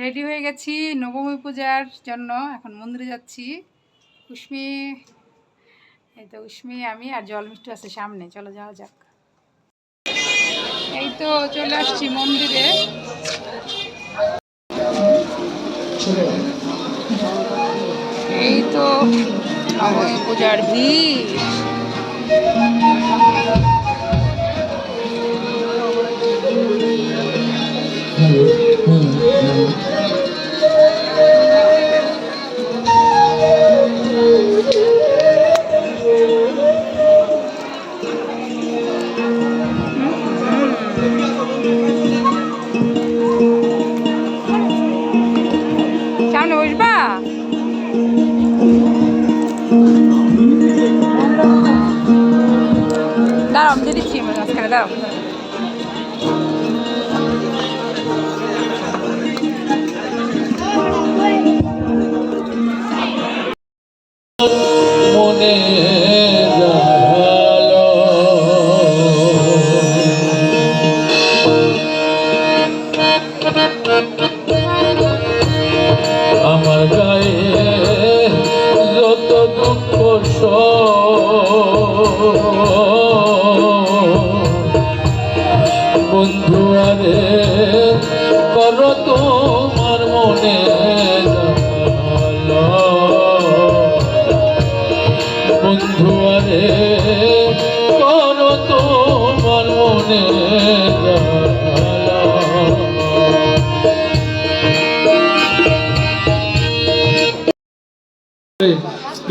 Ready হয়ে গেছি নবমী পূজার জন্য। এখন মন্দিরে যাচ্ছি। উষ্মি, এই তো উষ্মি, আমি আর জল মিষ্টি আছে সামনে। চলো যাওয়া যাক। এই তো চলে আসছি মন্দিরে। এই তো নবমী পূজার ভিড়। Дякую.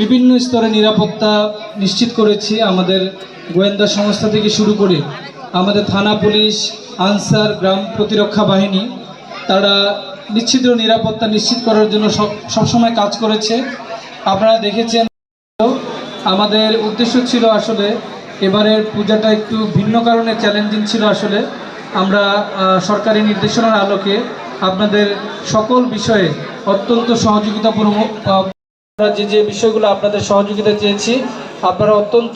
বিভিন্ন স্তরে নিরাপত্তা নিশ্চিত করেছি আমাদের গোয়েন্দা সংস্থা থেকে শুরু করে আমাদের থানা পুলিশ, আনসার, গ্রাম প্রতিরক্ষা বাহিনী, তারা নিশ্চিত নিরাপত্তা নিশ্চিত করার জন্য সব সবসময় কাজ করেছে। আপনারা দেখেছেন, আমাদের উদ্দেশ্য ছিল আসলে এবারের পূজাটা একটু ভিন্ন কারণে চ্যালেঞ্জিং ছিল আসলে। আমরা সরকারি নির্দেশনার আলোকে আপনাদের সকল বিষয়ে অত্যন্ত সহযোগিতা আমরা যে যে বিষয়গুলো আপনাদের সহযোগিতা চেয়েছি, আপনারা অত্যন্ত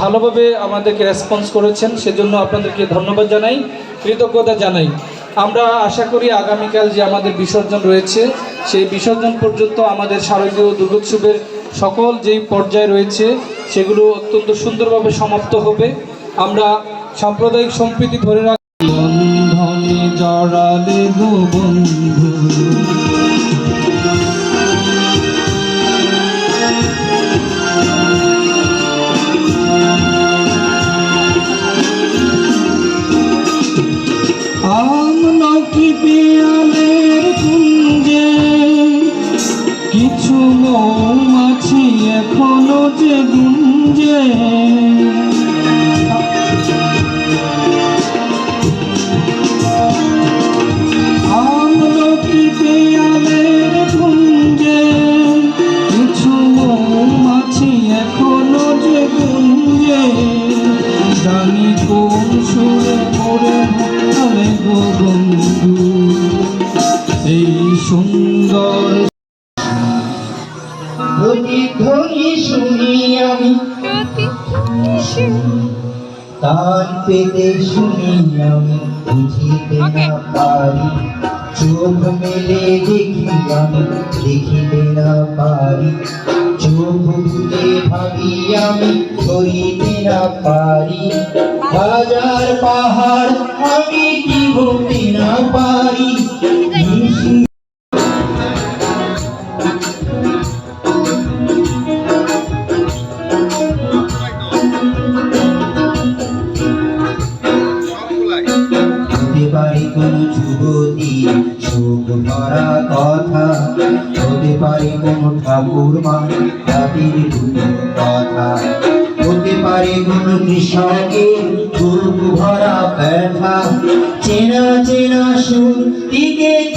ভালোভাবে আমাদেরকে রেসপন্স করেছেন, সেজন্য আপনাদেরকে ধন্যবাদ জানাই, কৃতজ্ঞতা জানাই। আমরা আশা করি আগামীকাল যে আমাদের বিসর্জন রয়েছে, সেই বিসর্জন পর্যন্ত আমাদের শারদীয় দুর্গোৎসবের সকল যেই পর্যায় রয়েছে সেগুলো অত্যন্ত সুন্দরভাবে সমাপ্ত হবে। আমরা সাম্প্রদায়িক সম্প্রীতি ধরে রাখি পেতে শুনি আমি বুঝিতে না পারি। চোখ মেলে দেখি আমি দেখিতে না পারি। চোখ বুঝে ভাবি আমি ধরিতে না পারি। হাজার পাহাড় আমি কি বলতে না পারি? হতে পারে কোন কৃষকের বুক ভরা চেনা চেনা সুর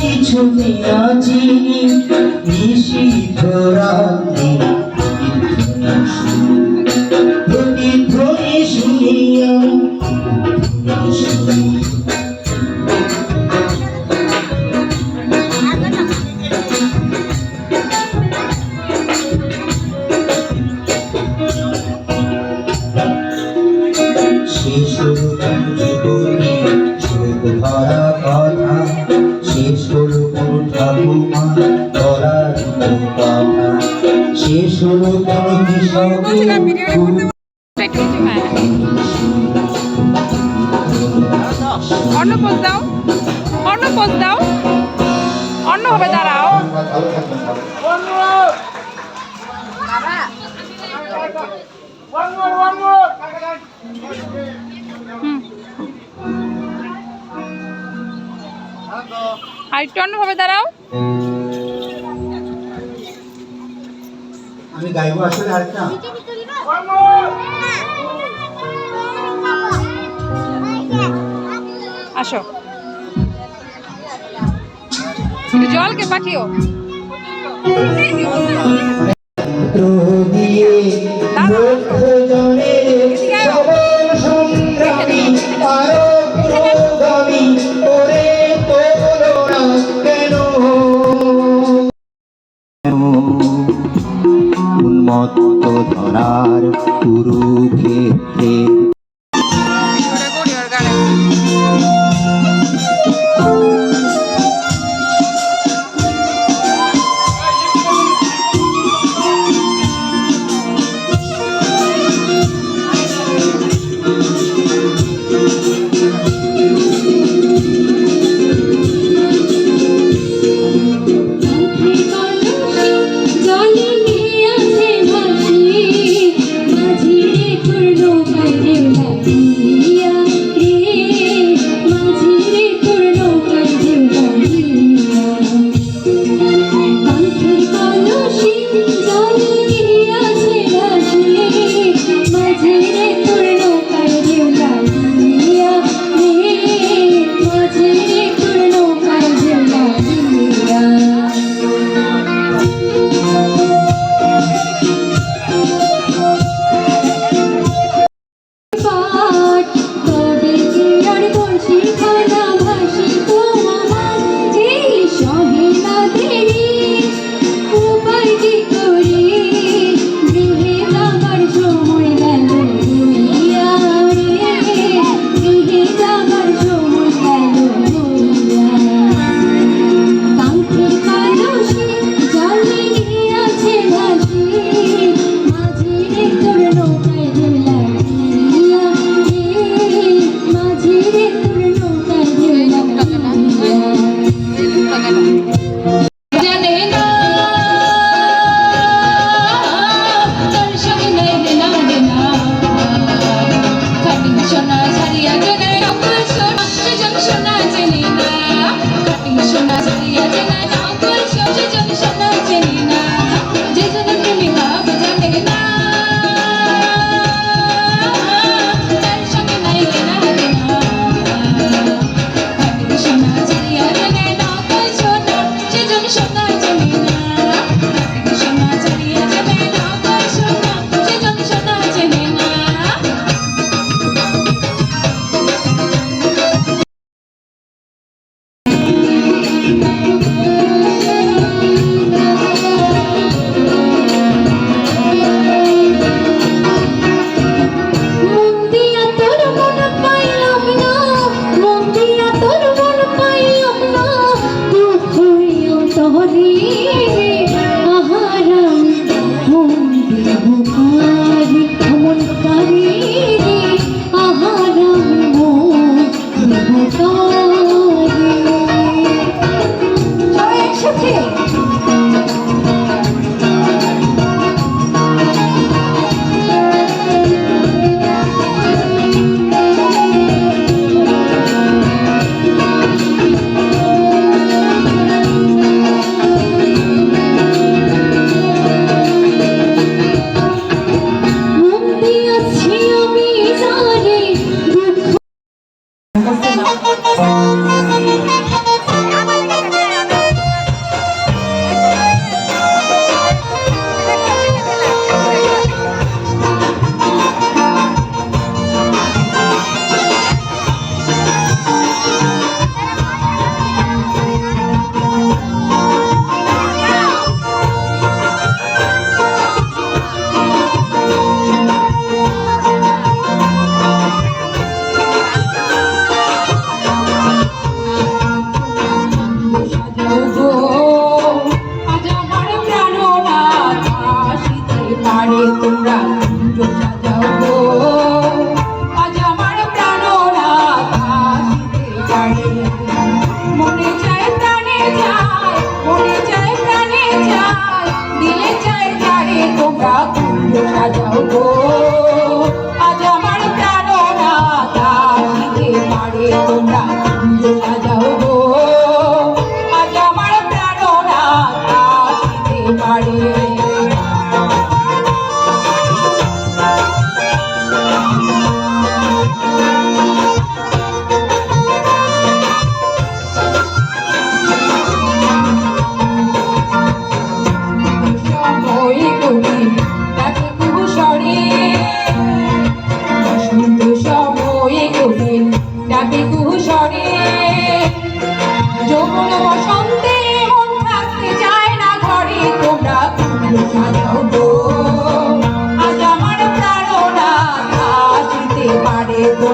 কিছু না চিনি নিষিদ্ধ রাত্রি অন্য হবে দাঁড়াও। আর একটু অন্য ভাবে দাঁড়াও। আসো। जल के पाठ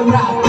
আমরা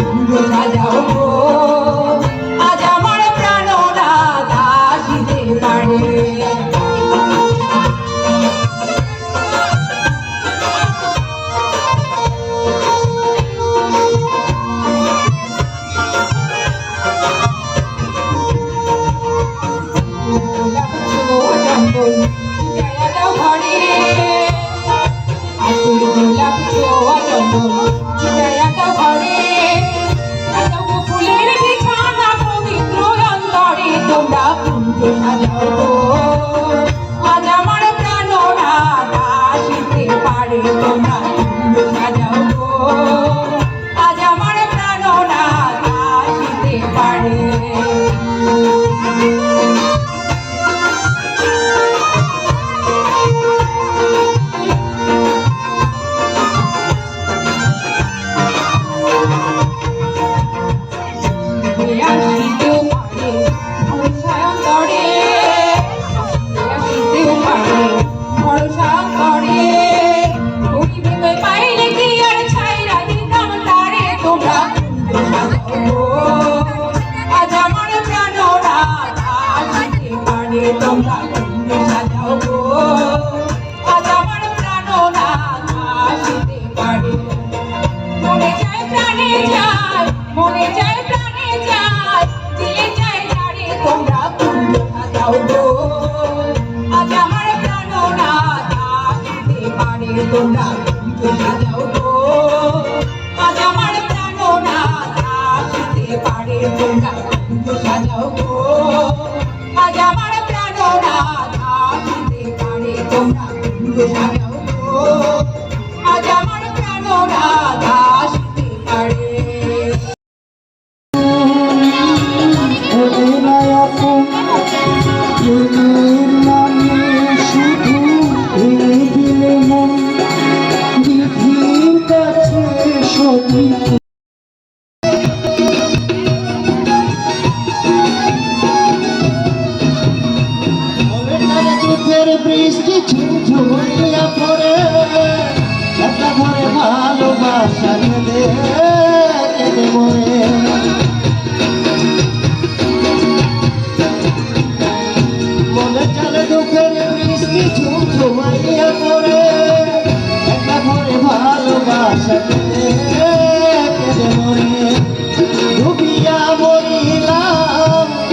então তোমার বিয়ে করে একটা ঘরে ভালোবাসা মরে।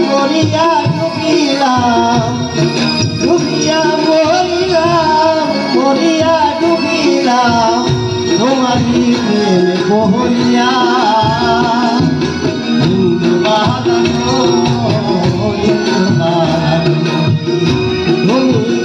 মরিয়া ডুবিলাম। ডুবিয়া মরিলাম, মরিয়া ডুবিলাম। তোমারই প্রেম বহরিয়া তুমি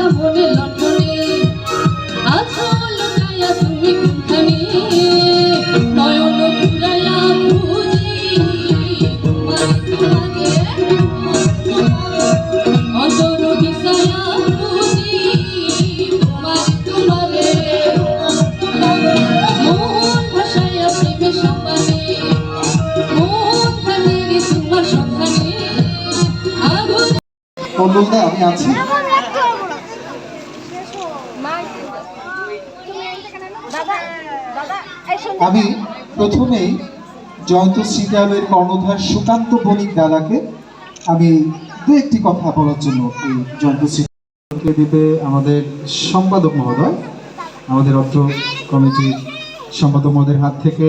যেমন লন্ডনে আজ লুকাইয়া আমি আছি। প্রথমেই জয়ন্ত স্মৃতিআলয়ের কর্ণধার সুকান্ত বণিক দাদাকে আমি দু একটি কথা বলার জন্য এই জয়ন্ত স্মৃতিকে দিবে আমাদের সম্পাদক মহোদয় আমাদের অর্থ কমিটির সম্পাদক মহোদয়ের হাত থেকে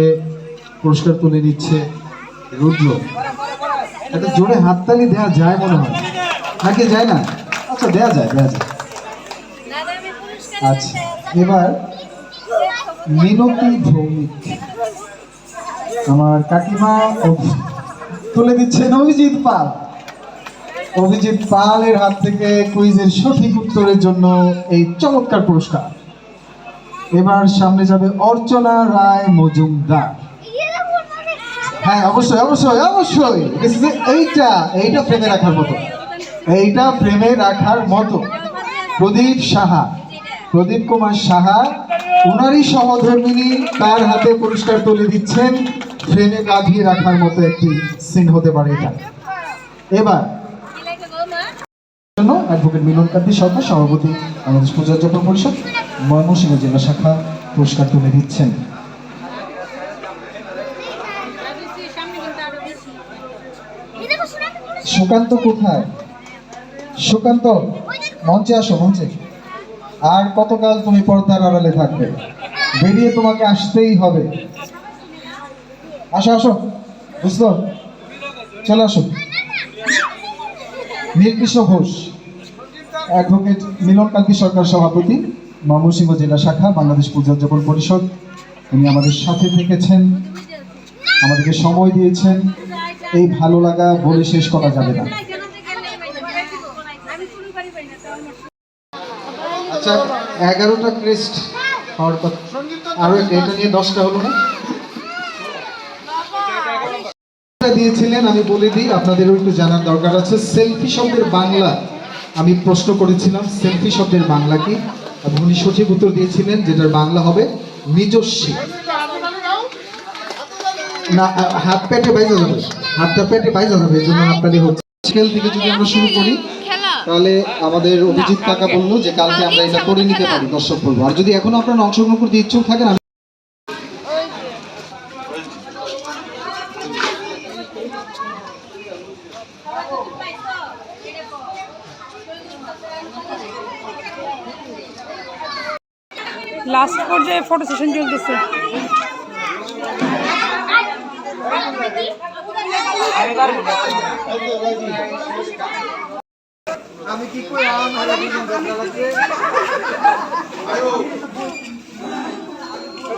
পুরস্কার তুলে নিচ্ছে রুদ্র। একটা জোরে হাততালি দেওয়া যায় মনে হয়। নাকি যায় না? আচ্ছা দেওয়া যায় দেওয়া যায়। আচ্ছা এবার মিনতি ভৌমিক। আমার কাকিমা তুলে দিচ্ছেন অভিজিৎ পাল। অভিজিৎ পালের হাত থেকে কুইজের সঠিক উত্তরের জন্য এই চমৎকার পুরস্কার। এবার সামনে যাবে অর্চনা রায় মজুমদার। হ্যাঁ অবশ্যই অবশ্যই অবশ্যই। এইটা এইটা ফ্রেমে রাখার মতো। এইটা ফ্রেমে রাখার মতো। প্রদীপ সাহা, প্রদীপ কুমার সাহা ওনারই সহধর্মিনী তার হাতে পুরস্কার তুলে দিচ্ছেন ফ্রেমে গাঁধিয়ে রাখার মতো একটি সিন হতে পারে এটা। এবার, জন্য অ্যাডভোকেট মিলন কান্তি সরকার, সভাপতি বাংলাদেশ পরিষদ, ময়মনসিংহ জেলা শাখা পুরস্কার তুলে দিচ্ছেন সুকান্ত কোথায়? সুকান্ত, মঞ্চে আসো, মঞ্চে। আর কতকাল তুমি পর্দার আড়ালে থাকবে? বেরিয়ে তোমাকে আসতেই হবে। আসো আসো। বুঝলো? চলে আসো। নীলকৃষ্ণ ঘোষ, অ্যাডভোকেট মিলন কান্তি সরকার সভাপতি ময়মনসিংহ জেলা শাখা, বাংলাদেশ পূজা উদযাপন পরিষদ। উনি আমাদের সাথে থেকেছেন, আমাদেরকে সময় দিয়েছেন। এই ভালো লাগা বলে শেষ করা যাবে না। আচ্ছা এগারোটা ক্রেস্ট হওয়ার কথা। আরও এটা নিয়ে দশটা হলো না এটা দিয়েছিলেন আমি বলে দিই, আপনাদেরও একটু জানার দরকার আছে। সেলফি শব্দের বাংলা আমি প্রশ্ন করেছিলাম, সেলফি শব্দের বাংলা কি? এবং উনি সঠিক উত্তর দিয়েছিলেন যেটার বাংলা হবে নিজস্বী। না, হাত পেটে বাইজা যাবে। হাতটা পেটে বাইজা যাবে, এই জন্য হাততালি হচ্ছে স্কেল থেকে যদি আমরা শুরু করি, তাহলে আমাদের অভিজিৎ কাকা বলল যে কালকে আমরা এটা করে নিতে পারি, দর্শক বলব। আর যদি এখনও আপনারা অংশগ্রহণ করতে ইচ্ছুক থাকেন লাস্ট পর্যায়ে ফটো সেশন চলতেছে। আমি কি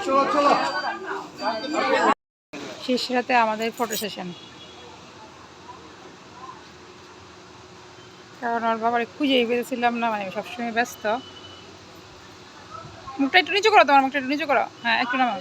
চলো চলো। শেষ রাতে আমাদের ফটো সেশন কারণ ওর বাবার খুঁজেই পেয়েছিলাম না মানে সবসময় ব্যস্ত। মুখটা একটু নিচু করো তোমার মুখটা একটু নিচু করো। হ্যাঁ একটু নামাও।